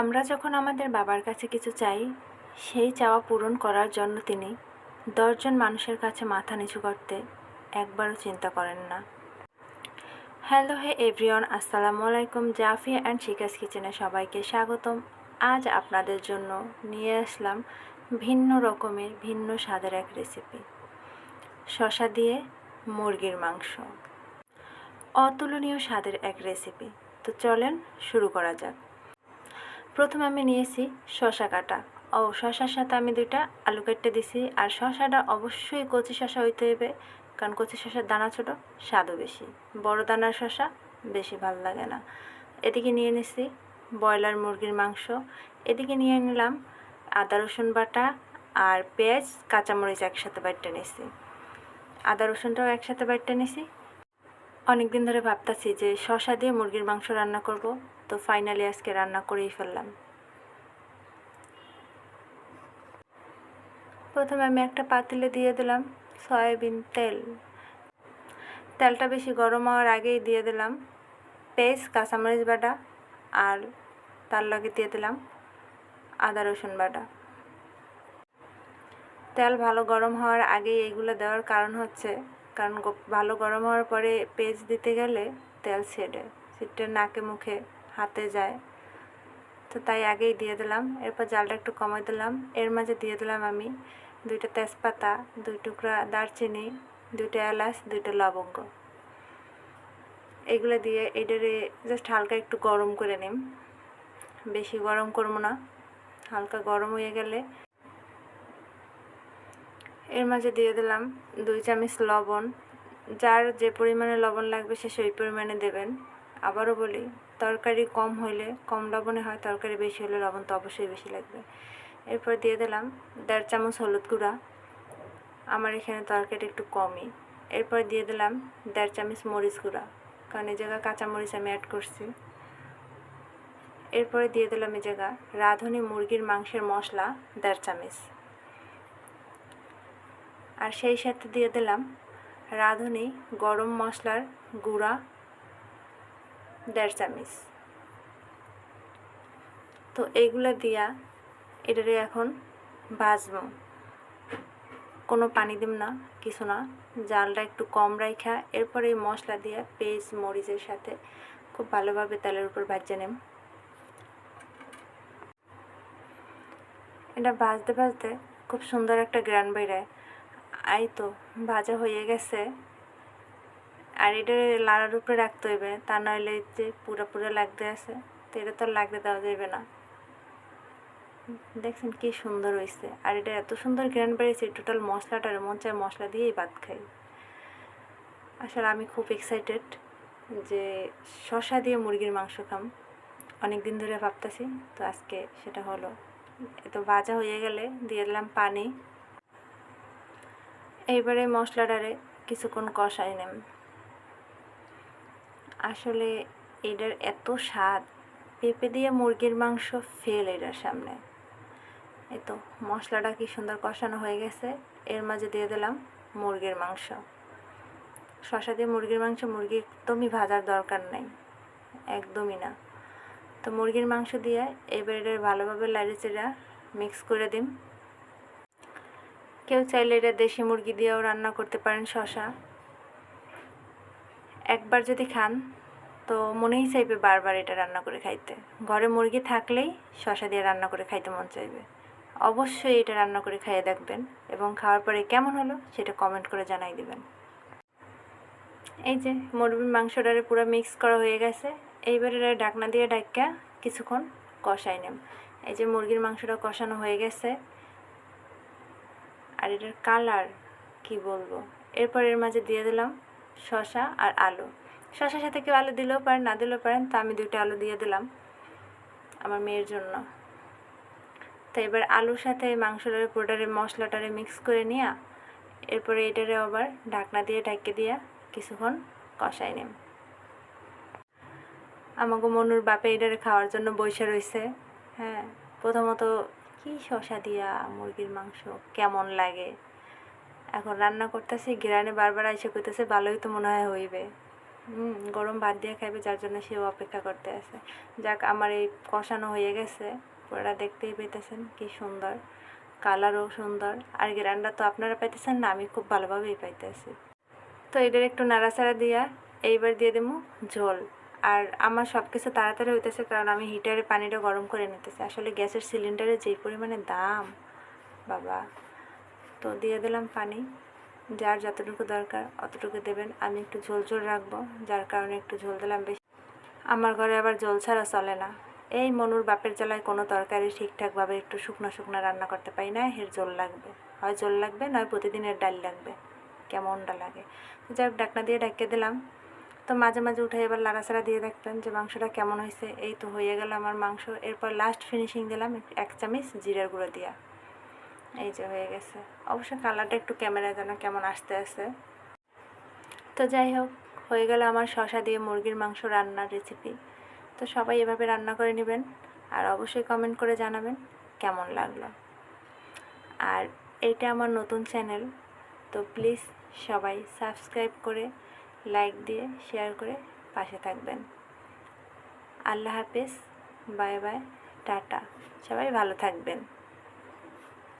আমরা যখন আমাদের বাবার কাছে কিছু চাই, সেই চাওয়া পূরণ করার জন্য তিনি দশজন মানুষের কাছে মাথা নিচু করতে একবারও চিন্তা করেন না। হ্যালো, হে এভরিওয়ান, আসসালামু আলাইকুম। জাফিয়া অ্যান্ড শিকাস কিচেনে সবাইকে স্বাগতম। আজ আপনাদের জন্য নিয়ে আসলাম ভিন্ন রকমের, ভিন্ন স্বাদের এক রেসিপি শশা দিয়ে মুরগির মাংস। অতুলনীয় স্বাদের এক রেসিপি তো চলেন শুরু করা যাক। প্রথমে আমি নিয়েছি শশা কাটা। ও, শশার সাথে আমি দুইটা আলু কেটে দিছি। আর শশাটা অবশ্যই কচি শশা হইতে হবে কারণ কচি শশার দানা ছোট, স্বাদও বেশি। বড় দানার শশা বেশি ভালো লাগে না। এদিকে নিয়ে নিছি ব্রয়লার মুরগির মাংস। এদিকে নিয়ে নিলাম আদা, রসুন বাটা আর পেঁয়াজ, কাঁচামরিচ একসাথে বাটতে নিছি। আদা, রসুনটাও একসাথে বাটতে নিছি। অনেক দিন ধরে ভাবতাছি যে শশা দিয়ে মুরগির মাংস রান্না করব। তো ফাইনালি আজকে রান্না করেই ফেললাম। প্রথমে আমি একটা পাতিলে দিয়ে দিলাম সয়াবিন তেল। তেলটা বেশি গরম হওয়ার আগেই দিয়ে দিলাম পেস্ট, কাঁচামরিচ বাটা আর তার লগে দিয়ে দিলাম আদা রসুন বাটা। তেল ভালো গরম হওয়ার আগেই এইগুলো দেওয়ার কারণ হচ্ছে, কারণ ভালো গরম হওয়ার পরে পেঁয়াজ দিতে গেলে তেল ছেড়ে সেটা নাকে মুখে হাতে যায়। তো তাই আগেই দিয়ে দিলাম। এরপর জালটা একটু কমাই দিলাম। এর মাঝে দিয়ে দিলাম আমি দুইটা তেজপাতা, দুই টুকরা দারচিনি, দুইটা এলাচ, দুইটা লবঙ্গ। এগুলো দিয়ে এটারে জাস্ট হালকা একটু গরম করে নিম। বেশি গরম করব না। হালকা গরম হয়ে গেলে এর মাঝে দিয়ে দিলাম দুই চামচ লবণ। যার যে পরিমাণে লবণ লাগবে সে সেই পরিমাণে দেবেন। আবারও বলি তরকারি কম হইলে, কম লবণে হয়, তরকারি বেশি হলে লবণ তো অবশ্যই বেশি লাগবে। এরপর দিয়ে দিলাম দেড় চামচ হলুদ গুঁড়া। আমার এখানে তরকারি একটু কমই। এরপর দিয়ে দিলাম দেড় চামচ মরিচ গুঁড়া, কারণ এই জায়গায় কাঁচা মরিচ আমি অ্যাড করছি। এরপরে দিয়ে দিলাম এই জায়গা রাঁধুনি মুরগির মাংসের মশলা দেড় চামচ। আর সেই সাথে দিয়ে দিলাম রাঁধুনি গরম মশলার গুঁড়া দেড় চামচ তো এইগুলো দিয়া এটারে এখন ভাজবো কোনো পানি দিম না, কিছু না। জালটা একটু কম রাখা এরপরে এই মশলা দিয়ে পেঁয়াজ মরিচের সাথে খুব ভালোভাবে তেলের উপর ভাজে নেম। এটা ভাজতে ভাজতে খুব সুন্দর একটা গ্রান বেরোয় এই তো, ভাজা হয়ে গেছে। আর এটা লাড়ার উপরে রাখতে হইবে, তা নইলে যে পুরো পুরো লাগতে আছে, তো এটা তো লাগতে দেওয়া যাবে না। দেখছেন কি সুন্দর হয়েছে আর এটা এত সুন্দর গ্রান বেরিয়েছে টোটাল মশলাটার মন চায় মশলা দিয়েই ভাত খাই। আসলে আমি খুব এক্সাইটেড যে শশা দিয়ে মুরগির মাংস খাম। অনেক দিন ধরে ভাবতেছি, তো আজকে সেটা হলো। এত ভাজা হয়ে গেলে দিয়ে দিলাম পানি। এইবারে মশলাটারে কিছুক্ষণ কষাই নেম। আসলে এটার এত স্বাদ। পেঁপে দিয়ে মুরগির মাংস ফেল এটার সামনে। এই তো, মশলাটা কি সুন্দর কষানো হয়ে গেছে। এর মাঝে দিয়ে দিলাম মুরগির মাংস। শশা দিয়ে মুরগির মাংস, মুরগি একদমই ভাজার দরকার নেই। একদমই না। তো মুরগির মাংস দিয়ে এবার এটা ভালোভাবে লাড়ি চেড়া মিক্স করে দিন কেউ চাইলে এটা দেশি মুরগি দিয়েও রান্না করতে পারেন শশা একবার যদি খান, তো মনেই চাইবে বারবার এটা রান্না করে খাইতে। ঘরে মুরগি থাকলেই শশা দিয়ে রান্না করে খাইতে মন চাইবে। অবশ্যই এটা রান্না করে খাইয়ে দেখবেন এবং খাওয়ার পরে কেমন হলো সেটা কমেন্ট করে জানাই দিবেন। এই যে মুরগির মাংসটারে পুরো মিক্স করা হয়ে গেছে। এইবারে ঢাকনা দিয়ে ডাক্কা কিছুক্ষণ কষাই নেম এই যে মুরগির মাংসটা কষানো হয়ে গেছে। আর এটার কালার কি বলব? এরপর এর মাঝে দিয়ে দিলাম শশা আর আলু। শশার সাথে কেউ আলু দিলেও পারেন, না দিলেও পারেন, তা আমি দুইটা আলু দিয়ে দিলাম আমার মেয়ের জন্য। তো এবার আলুর সাথে মাংসটারে পুরোটারে মশলাটারে মিক্স করে নিয়ে, এরপরে এটারে আবার ঢাকনা দিয়ে ঢাকিয়ে দিয়ে কিছুক্ষণ কষাই নিম। আমাকে মনুর বাপে এটারে খাওয়ার জন্য বসে রয়েছে হ্যাঁ প্রথমত কি শশা দিয়া মুরগির মাংস কেমন লাগে? এখন রান্না করতেছি, গ্রানে বারবার এসে কইতেছে, ভালোই তো মনে হয় হইবে। হুম, গরম ভাত দিয়ে খাইবে, যার জন্য সেও অপেক্ষা করতে আছে। যাক, আমার এই কষানো হয়ে গেছে। ওরা দেখতেই পেতেছেন কি সুন্দর, কালারও সুন্দর। আর গ্রান্ডা তো আপনারা পাইতেছেন না, আমি খুব ভালোভাবেই পাইতেছি। তো এদের একটু নাড়াচাড়া দিয়া এইবার দিয়ে দেবো ঝোল। আর আমার সব কিছু তাড়াতাড়ি হইতেছে, কারণ আমি হিটারে পানিটা গরম করে নিতেছি। আসলে গ্যাসের সিলিন্ডারে যেই পরিমাণে দাম, বাবা। তো দিয়ে দিলাম পানি। যার যতটুকু দরকার অতটুকু দেবেন। আমি একটু ঝোল ঝোল রাখব, যার কারণে একটু ঝোল দিলাম বেশি। আমার ঘরে আবার ঝোল ছাড়া চলে না। এই মনুর বাপের জ্বালায় কোনো তরকারি ঠিকঠাকভাবে একটু শুকনো শুকনো রান্না করতে পারি না এর ঝোল লাগবে। হয় ঝোল লাগবে, নয় প্রতিদিনের ডাল লাগবে। কেমনটা লাগে? যাই হোক, ডাকনা দিয়ে ডাকিয়ে দিলাম। তো মাঝে মাঝে উঠে এবার লাড়াচাড়া দিয়ে দেখবেন যে মাংসটা কেমন হয়েছে। এই তো হয়ে গেল আমার মাংস। এরপর লাস্ট ফিনিশিং দিলাম এক চামচ জিরার গুঁড়ো দিয়া। এই যে হয়ে গেছে। অবশ্য কালারটা একটু ক্যামেরায় যেন কেমন আসতে আসে তো যাই হোক, হয়ে গেল আমার শশা দিয়ে মুরগির মাংস রান্নার রেসিপি তো সবাই এভাবে রান্না করে নেবেন আর অবশ্যই কমেন্ট করে জানাবেন কেমন লাগল। আর এইটা আমার নতুন চ্যানেল তো প্লিজ সবাই সাবস্ক্রাইব করে লাইক দিয়ে শেয়ার করে পাশে থাকবেন। আল্লাহ হাফেজ বাই বাই টাটা। সবাই ভালো থাকবেন।